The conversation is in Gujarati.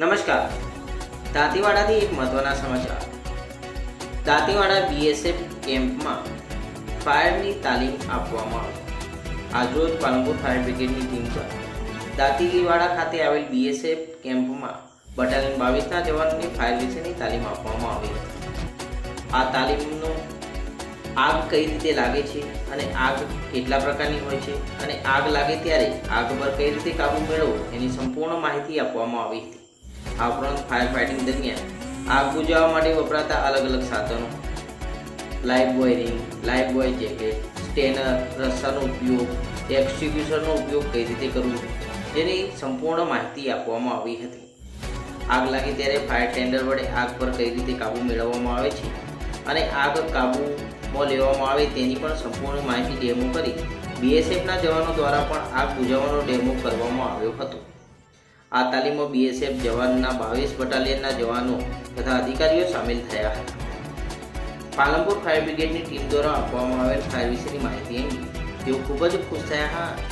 નમસ્કાર. દાંતીવાડાથી એક મહત્વના સમાચાર. દાંતીવાડા બીએસએફ કેમ્પમાં ફાયરની તાલીમ આપવામાં આવી. આજરોજ પાલનપુર ફાયર બ્રિગેડની ટીમ દ્વારા દાંતીવાડા ખાતે આવેલ બીએસએફ કેમ્પમાં બટાલિયન બાવીસના જવાનોને ફાયર વિશેની તાલીમ આપવામાં આવી હતી. આ તાલીમનો આગ કઈ રીતે લાગે છે અને આગ કેટલા પ્રકારની હોય છે અને આગ લાગે ત્યારે આગ પર કઈ રીતે કાબુ મેળવવો એની સંપૂર્ણ માહિતી આપવામાં આવી હતી. આ ઉપરાંત ફાયર ફાઇટિંગ દરમિયાન આગ બુજાવવા માટે વપરાતા અલગ અલગ સાધનો lifebuoy ring life boy jacket સ્ટેનર રસ્સાનો ઉપયોગ એક્સટિબ્યુશનનો ઉપયોગ કઈ રીતે કરવો, જેની સંપૂર્ણ માહિતી આપવામાં આવી હતી. આગ લાગી ત્યારે ફાયર ટેન્ડર વડે આગ પર કઈ રીતે કાબુ મેળવવામાં આવે છે અને આગ કાબૂમાં લેવામાં આવે તેની પણ સંપૂર્ણ માહિતી ડેમો કરી બીએસએફના જવાનો દ્વારા પણ આગ બુઝાવવાનો ડેમો કરવામાં આવ્યો હતો. આ તાલીમમાં બીએસએફ જવાનના બાવીસ બટાલિયનના જવાનો તથા અધિકારીઓ સામેલ થયા. હતા પાલનપુર ફાયર બ્રિગેડની ટીમ દ્વારા આપવામાં આવેલ ફાયર વિશેની માહિતી અંગે તેઓ ખૂબ જ ખુશ થયા હતા